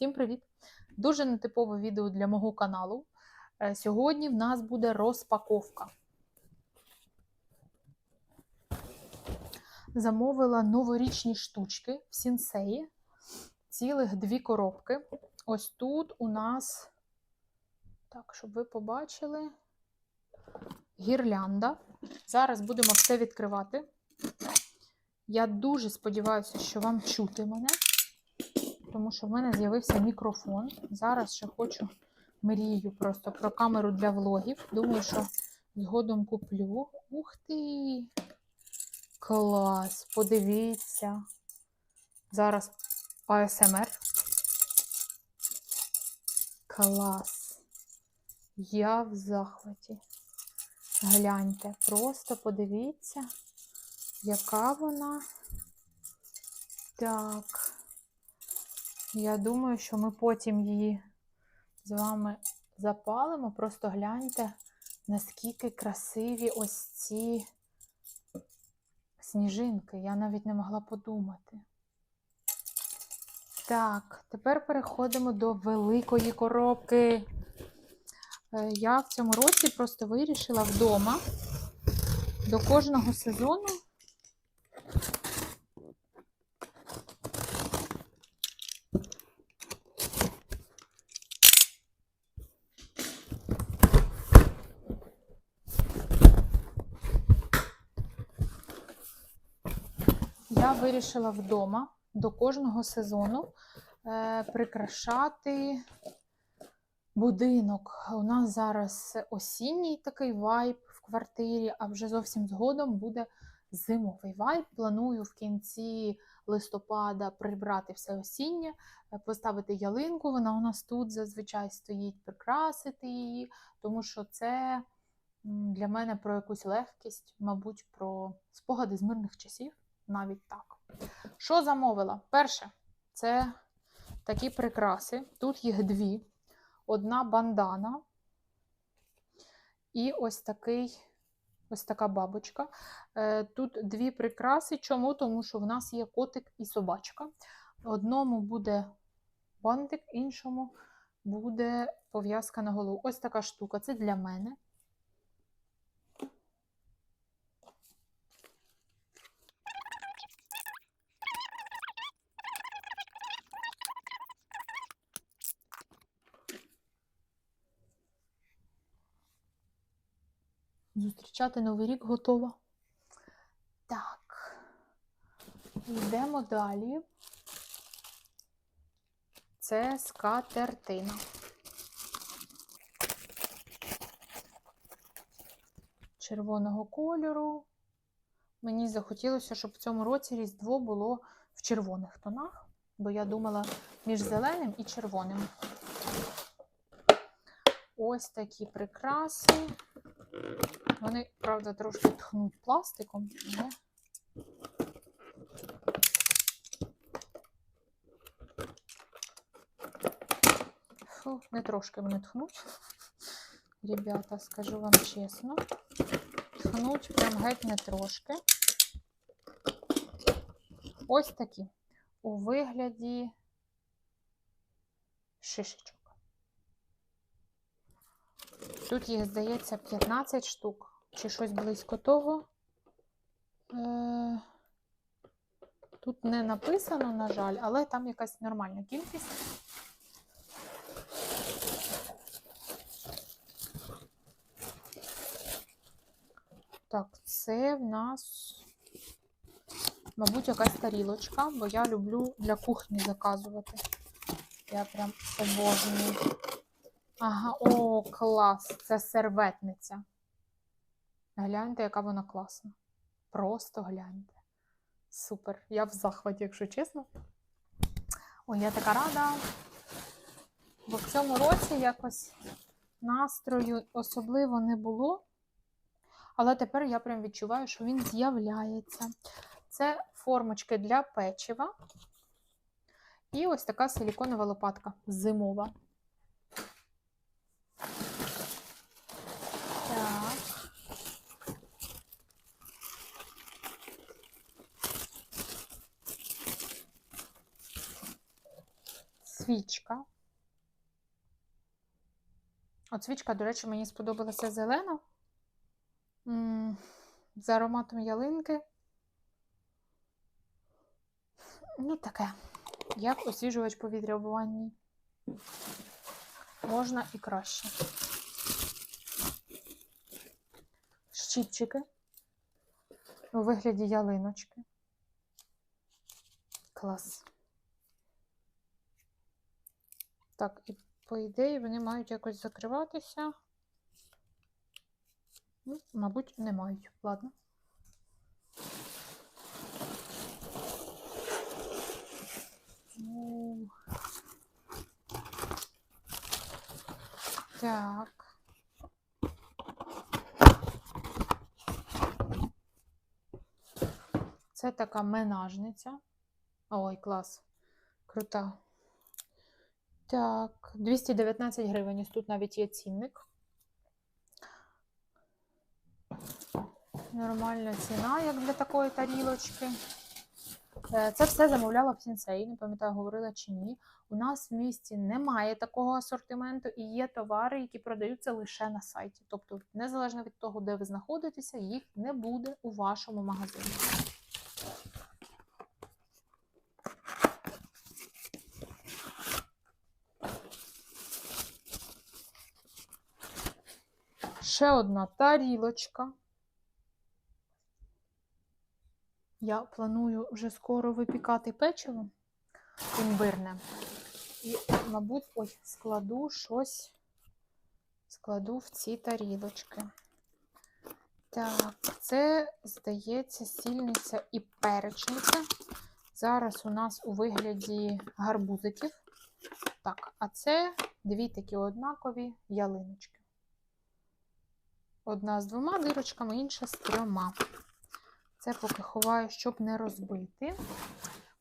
Всім привіт! Дуже нетипове відео для мого каналу. Е, Сьогодні в нас буде розпаковка. Замовила новорічні штучки в сінсеї. Цілих дві коробки. Ось тут у нас, так, щоб ви побачили, гірлянда. Зараз будемо все відкривати. Я дуже сподіваюся, що вам чути мене тому що в мене з'явився мікрофон. Зараз ще хочу мрію просто про камеру для влогів. Думаю, що згодом куплю. Ух ти! Клас! Подивіться. Зараз АСМР. Клас! Я в захваті. Гляньте, просто подивіться, яка вона. Так. Я думаю, що ми потім її з вами запалимо. Просто гляньте, наскільки красиві ось ці сніжинки. Я навіть не могла подумати. Так, тепер переходимо до великої коробки. Е, Я в цьому році просто вирішила вдома до кожного сезону Вирішила вдома до кожного сезону е, прикрашати будинок. У нас зараз осінній такий вайб в квартирі, а вже зовсім згодом буде зимовий вайб. Планую в кінці листопада прибрати все осіннє, е, поставити ялинку. Вона у нас тут зазвичай стоїть, прикрасити її, тому що це для мене про якусь легкість, мабуть, про спогади з мирних часів навіть так. Що замовила? Перше, це такі прикраси. Тут їх дві. Одна бандана і ось такий, ось така бабочка. Е, Тут дві прикраси. Чому? Тому що в нас є котик і собачка. Одному буде бантик, іншому буде пов'язка на голову. Ось така штука. Це для мене. Зустрічати Новий рік готова. Так, йдемо далі. Це скатертина. Червоного кольору. Мені захотілося, щоб в цьому році Різдво було в червоних тонах, бо я думала між зеленим і червоним. Ось такі прикраси. Вони, правда, трошки тхнуть пластиком, але Фу, не трошки вони тхнуть. Ребята, скажу вам чесно. Тхнуть прям геть не трошки. Ось такі. У вигляді шишечок. Тут їх, здається, 15 штук, чи щось близько того. Е, Тут не написано, на жаль, але там якась нормальна кількість. Так, це в нас, мабуть, якась тарілочка, бо я люблю для кухні заказувати. Я прям обожнюю. Ага, о, клас! Це серветниця. Гляньте, яка вона класна. Просто гляньте. Супер. Я в захваті, якщо чесно. Ой, я така рада. Бо в цьому році якось настрою особливо не було. Але тепер я прям відчуваю, що він з'являється. Це формочки для печива. І ось така силіконова лопатка зимова. Так. Свічка. От свічка, до речі, мені сподобалася зелена. З ароматом ялинки. Ну, таке. Як освіжувач повітря в ванні. Можна і краще. Щіпчики у вигляді ялиночки. Клас. Так, і по ідеї вони мають якось закриватися. Ну, мабуть, не мають. Ладно. Так. Це така менажниця. Ой, клас. Крута. Так, 219 гривень. Ось Тут навіть є цінник. Нормальна ціна, як для такої тарілочки. Е, Це все замовляла в сінсей, не пам'ятаю, говорила чи ні. У нас в місті немає такого асортименту і є товари, які продаються лише на сайті. Тобто, незалежно від того, де ви знаходитеся, їх не буде у вашому магазині. Ще одна тарілочка. Я планую вже скоро випікати печиво імбирне. І, мабуть, ой, складу щось, складу в ці тарілочки. Так, це, здається, сільниця і перечниця. Зараз у нас у вигляді гарбузиків. Так, а це дві такі однакові ялиночки. Одна з двома дирочками, інша з трьома. Це поки ховаю, щоб не розбити.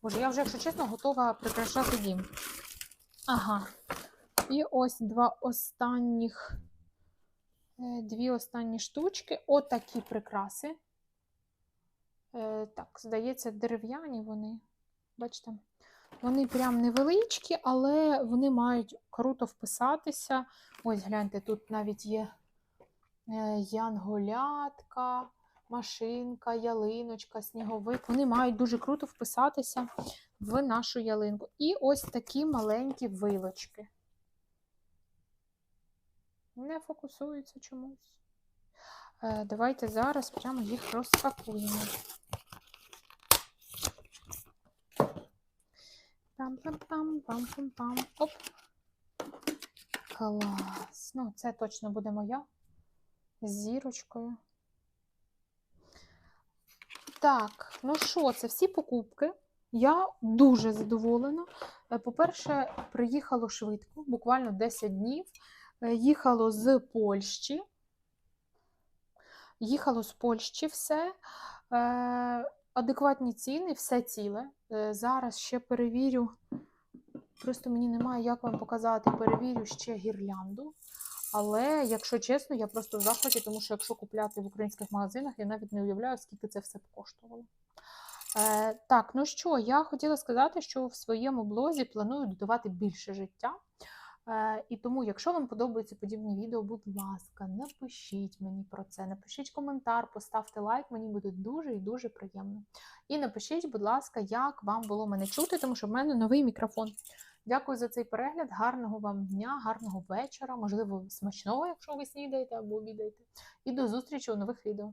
Боже, я вже, якщо чесно, готова прикрашати дім. Ага. І ось два останніх, е, дві останні штучки. Отакі прикраси. Е, Так, здається, дерев'яні вони. Бачите? Вони прям невеличкі, але вони мають круто вписатися. Ось гляньте, тут навіть є янголятка, машинка, ялиночка, сніговик. Вони мають дуже круто вписатися в нашу ялинку. І ось такі маленькі вилочки. Не фокусуються чомусь. Е, Давайте зараз прямо їх розпакуємо. Пам-пам-пам-пам-пам-пам. Оп. Клас. Ну, це точно буде моя зірочкою. Так, ну що, це всі покупки. Я дуже задоволена. Е, По-перше, приїхало швидко, буквально 10 днів. Е, Їхало з Польщі. Їхало з Польщі все. Е, Адекватні ціни, все ціле. Зараз ще перевірю. Просто мені немає як вам показати. Перевірю ще гірлянду. Але, якщо чесно, я просто в захваті, тому що якщо купляти в українських магазинах, я навіть не уявляю, скільки це все б коштувало. Е, так, ну що, я хотіла сказати, що в своєму блозі планую додавати більше життя. Е, і тому, якщо вам подобаються подібні відео, будь ласка, напишіть мені про це. Напишіть коментар, поставте лайк, мені буде дуже і дуже приємно. І напишіть, будь ласка, як вам було мене чути, тому що в мене новий мікрофон. Дякую за цей перегляд. Гарного вам дня, гарного вечора, можливо, смачного, якщо ви снідаєте або обідаєте. І до зустрічі у нових відео.